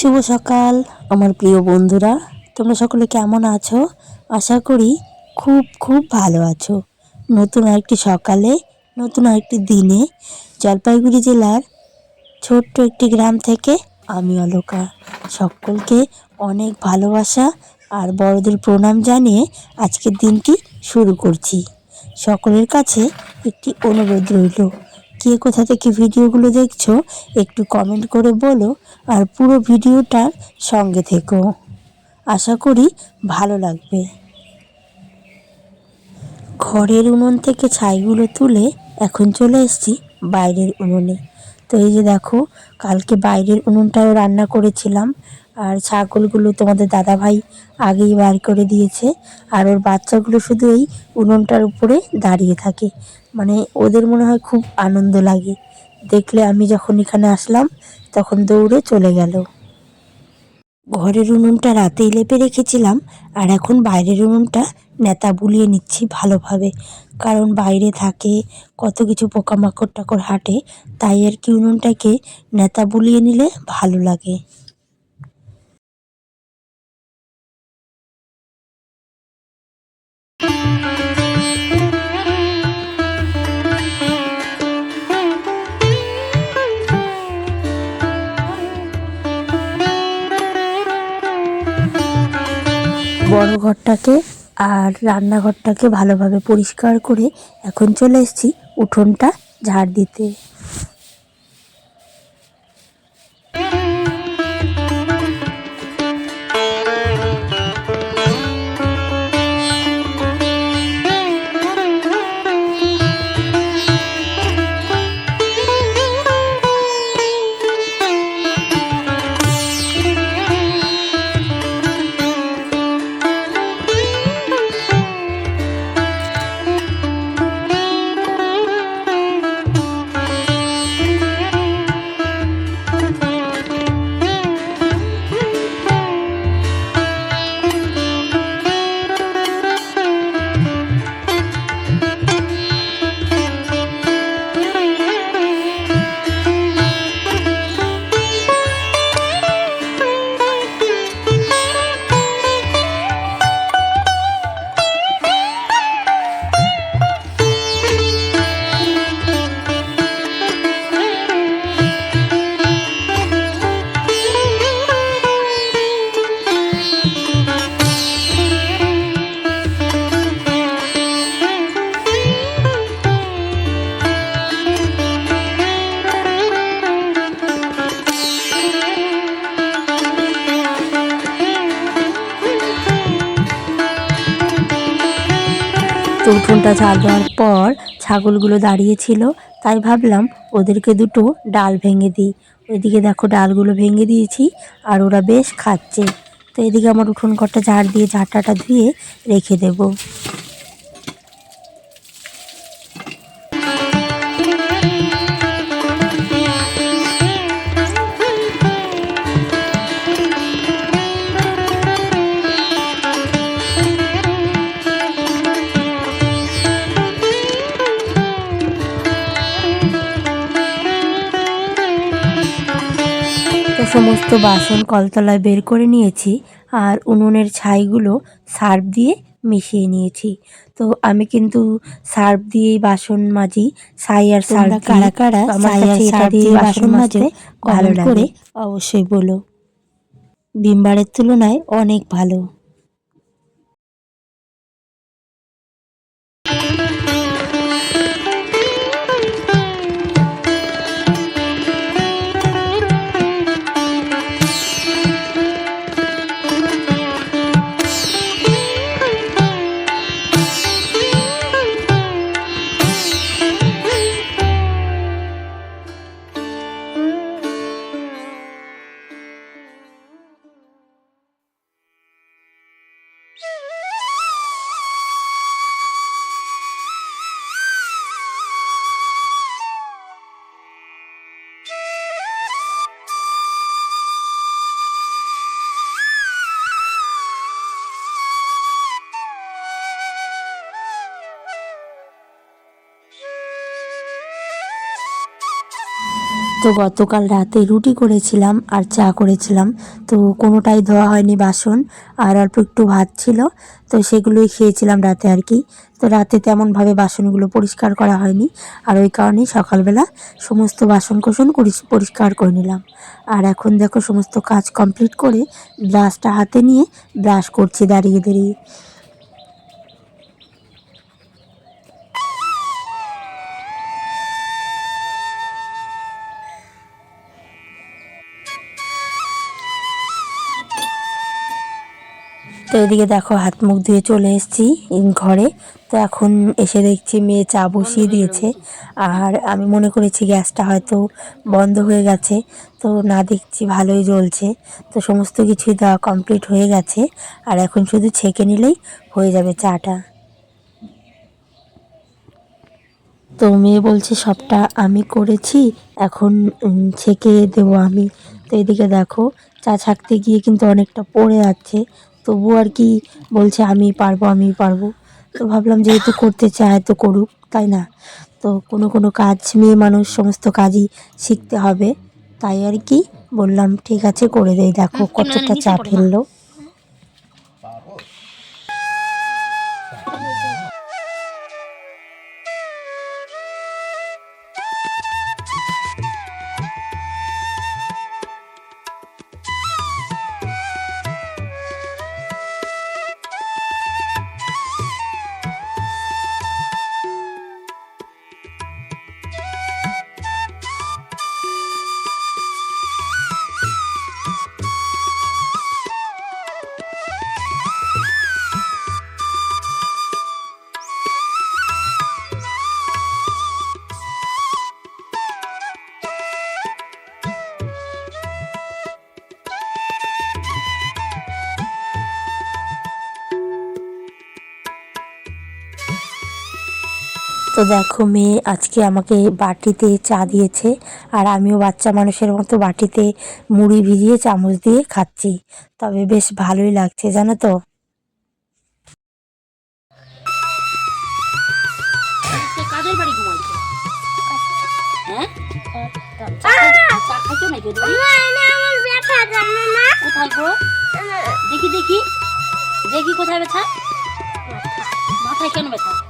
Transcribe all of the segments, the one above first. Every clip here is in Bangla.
শুভ সকাল, আমার প্রিয় বন্ধুরা। তোমরা সকলে কেমন আছো? আশা করি খুব খুব ভালো আছো। নতুন আরেকটি সকালে, নতুন আরেকটি দিনে জলপাইগুড়ি জেলার ছোট্ট একটি গ্রাম থেকে আমি অলোকা। সকলকে অনেক ভালোবাসা আর বড়দের প্রণাম জানিয়ে আজকের দিনটি শুরু করছি। সকলের কাছে একটি অনুরোধ রইল। কে কোথা থেকে ভিডিওগুলো দেখছ, একটু কমেন্ট করে বলো আর পুরো ভিডিওটার সঙ্গে থেকো। আশা করি ভালো লাগবে। ঘরের উনুন থেকে ছাইগুলো তুলে এখন চলে এসেছি বাইরের উনুনে। তো এই যে দেখো, কালকে বাইরের উনুনটাও রান্না করেছিলাম। আর ছাগলগুলো তোমাদের দাদাভাই আগেই বার করে দিয়েছে। আর ওর বাচ্চাগুলো শুধু এই উনুনটার উপরে দাঁড়িয়ে থাকে। মানে ওদের মনে হয় খুব আনন্দ লাগে। দেখলে আমি যখন এখানে আসলাম, তখন দৌড়ে চলে গেল। ঘরের উনুনটা রাতেই লেপে রেখেছিলাম, আর এখন বাইরের উনুনটা নেতা বুলিয়ে নিচ্ছি ভালোভাবে। কারণ বাইরে থাকে, কত কিছু পোকামাকড় টাকড় হাঁটে, তাই আর কি উনুনটাকে নেতা বুলিয়ে নিলে ভালো লাগে। বড় ঘরটাকে আর রান্নাঘরটাকে ভালোভাবে পরিষ্কার করে এখন চলে এসেছি উঠোনটা ঝাড় দিতে। উঠোনটা ঝাল দেওয়ার পর ছাগলগুলো দাঁড়িয়েছিল, তাই ভাবলাম ওদেরকে দুটো ডাল ভেঙে দিই। ওইদিকে দেখো ডালগুলো ভেঙে দিয়েছি আর ওরা বেশ খাচ্ছে। তো এদিকে আমার উঠোন ঘরটা ঝাড় দিয়ে ঝাঁটাটা ধুয়ে রেখে দেবো। সমস্ত বাসন কলতলায় বের করে নিয়েছি আর উনুনের ছাইগুলো সার্ফ দিয়ে মিশিয়ে নিয়েছি। তো আমি কিন্তু সার্ফ দিয়েই বাসন মাজি ছাই আর সার্ফ কারা কারা ছাই আর সার্ফ দিয়ে বাসন মাজতে ভালো লাগে। অবশ্যই বলো। বিমবারের তুলনায় অনেক ভালো। তো গতকাল রাতে রুটি করেছিলাম আর চা করেছিলাম। তো কোনোটাই ধোয়া হয়নি বাসন, আর অল্প একটু ভাত ছিল, তো সেগুলোই খেয়েছিলাম রাতে আর কি। তো রাতে তেমনভাবে বাসনগুলো পরিষ্কার করা হয়নি, আর ওই কারণেই সকালবেলা সমস্ত বাসন কোসন পরিষ্কার করে নিলাম। আর এখন দেখো সমস্ত কাজ কমপ্লিট করে ব্রাশটা হাতে নিয়ে ব্রাশ করছি দাঁড়িয়ে দাঁড়িয়ে। তো এদিকে দেখো হাত মুখ ধুয়ে চলে এসেছি ঘরে। তো এখন এসে দেখছি মেয়ে চা বসিয়ে দিয়েছে। আর আমি মনে করেছি গ্যাসটা হয়তো বন্ধ হয়ে গেছে। তো না দেখছি ভালোই জ্বলছে। তো সমস্ত কিছুই দেওয়া কমপ্লিট হয়ে গেছে। আর এখন শুধু ছেঁকে নিলেই হয়ে যাবে চাটা। তো মেয়ে বলছে, সবটা আমি করেছি, এখন ছেঁকে দেবো আমি। তো এদিকে দেখো, চা ছাকতে গিয়ে কিন্তু অনেকটা পড়ে যাচ্ছে তবু আর কি বলছে আমি পারব আমি পারব। তো ভাবলাম যেহেতু করতে চায় তো করুক তাই না? তো কোনো কোনো কাজ মেয়ে মানুষ সমস্ত কাজই শিখতে হবে। তাই আর কি বললাম ঠিক আছে করে দেই দেখো কতটা চা ফেলল। তো দেখো মেয়ে আজকে আমাকে বাটিতে চা দিয়েছে আর আমিও বাচ্চা মানুষের মতো বাটিতে মুড়ি ভিজিয়ে চামচ দিয়ে খাচ্ছি। তবে বেশ ভালোই লাগছে জানো তো? হ্যাঁ? দেখি দেখি। দেখি কোথায় ব্যথা? মাথায় কেন ব্যথা?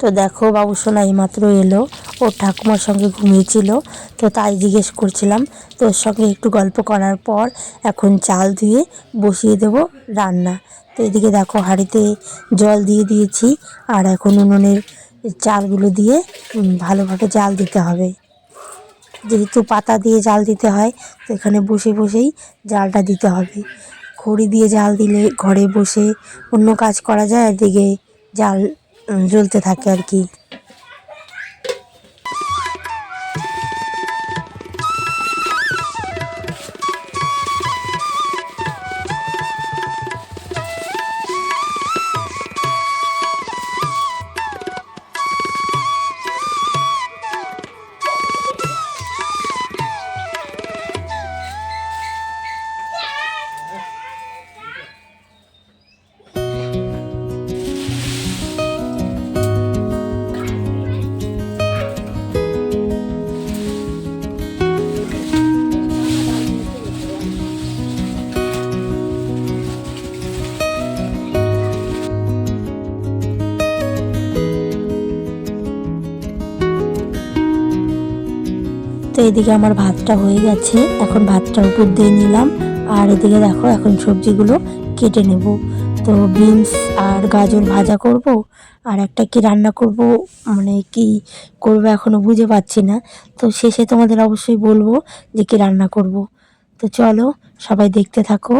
তো দেখো বাবু সোনা এইমাত্র এলো। ওর ঠাকুমার সঙ্গে ঘুমিয়েছিল, তো তাই জিজ্ঞেস করছিলাম তো ওর সঙ্গে একটু গল্প করার পর এখন চাল ধুয়ে বসিয়ে দেব রান্না। তো এদিকে দেখো হাঁড়িতে জল দিয়ে দিয়েছি, আর এখন উনুনের চালগুলো দিয়ে ভালোভাবে জাল দিতে হবে। যেহেতু পাতা দিয়ে জাল দিতে হয়, তো এখানে বসে বসেই জালটা দিতে হবে। খড়ি দিয়ে জাল দিলে ঘরে বসে অন্য কাজ করা যায় এদিকে জাল জ্বলতে থাকে আর কি। এদিকে আমার ভাতটা হয়ে গেছে। এখন ভাতটা উপর দিয়ে নিলাম। আর এদিকে দেখো, এখন সবজিগুলো কেটে নেব। তো বিনস আর গাজর ভাজা করব। আর একটা কি রান্না করব মানে কি করব এখনও বুঝে পাচ্ছি না। তো শেষে তোমাদের অবশ্যই বলব যে কি রান্না করব। তো চলো, সবাই দেখতে থাকো।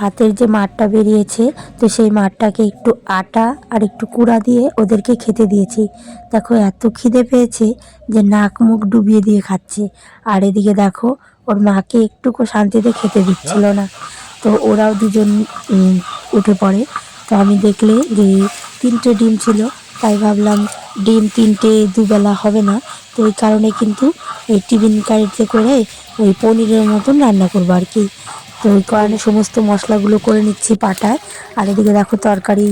ভাতের যে মাঠটা বেরিয়েছে, তো সেই মাঠটাকে একটু আটা আর একটু কুড়া দিয়ে ওদেরকে খেতে দিয়েছি। দেখো, এত খিদে পেয়েছে যে নাক মুখ ডুবিয়ে দিয়ে খাচ্ছে। আর এদিকে দেখো, ওর মাকে একটুকু শান্তিতে খেতে দিচ্ছিল না। তো ওরাও দুজন উঠে পড়ে। তো আমি দেখলে যে তিনটে ডিম ছিল, তাই ভাবলাম ডিম তিনটে দুবেলা হবে না। তো এই কারণে কিন্তু এই টিফিন কারিতে করে ওই পনিরের মতন রান্না করব আর কি। তো ওই কারণে সমস্ত মশলাগুলো করে নিচ্ছি পাটায়। আর এদিকে দেখো তরকারি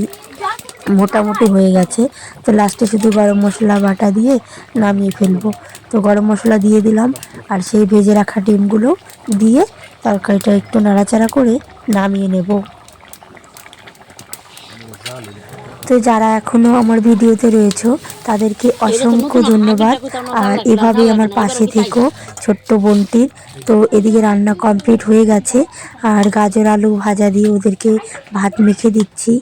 মোটামুটি হয়ে গেছে। তো লাস্টে শুধু গরম মশলা বাটা দিয়ে নামিয়ে ফেলব। তো গরম মশলা দিয়ে দিলাম। আর সেই ভেজে রাখা ডিমগুলো দিয়ে তরকারিটা একটু নাড়াচাড়া করে নামিয়ে নেব। তো যারা এখনও আমার ভিডিওতে রয়েছো তাদেরকে অসংখ্য ধন্যবাদ। আর এভাবেই আমার পাশে থেকো ছোট্ট বোনটির তো এদিকে রান্না কমপ্লিট হয়ে গেছে। আর গাজর আলু ভাজা দিয়ে ওদেরকে ভাত মেখে দিচ্ছি।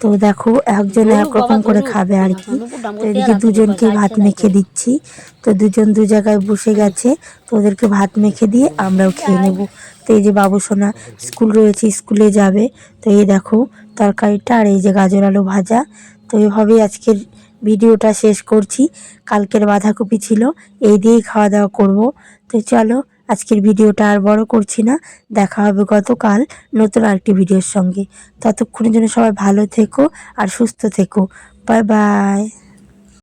তো দেখো একজন এক রকম করে খাবে আর কি। তো এদিকে দুজনকে ভাত মেখে দিচ্ছি। তো দুজন দু জায়গায় বসে গেছে। তো ওদেরকে ভাত মেখে দিয়ে আমরাও খেয়ে নেব। তো এই যে বাবু সোনা স্কুল রয়েছে স্কুলে যাবে। তো এই দেখো তরকারিটা আর এই যে গাজর আলু ভাজা। তো এইভাবেই আজকের ভিডিওটা শেষ করছি। কালকের বাঁধাকপি ছিল, এই দিয়েই খাওয়া দাওয়া করব। তো চলো, আজকের ভিডিওটা আর বড় করছি না। দেখা হবে গতকাল নতুন আরেকটি ভিডিওর সঙ্গে। ততক্ষণের জন্য সবাই ভালো থেকো আর সুস্থ থেকো। Bye bye.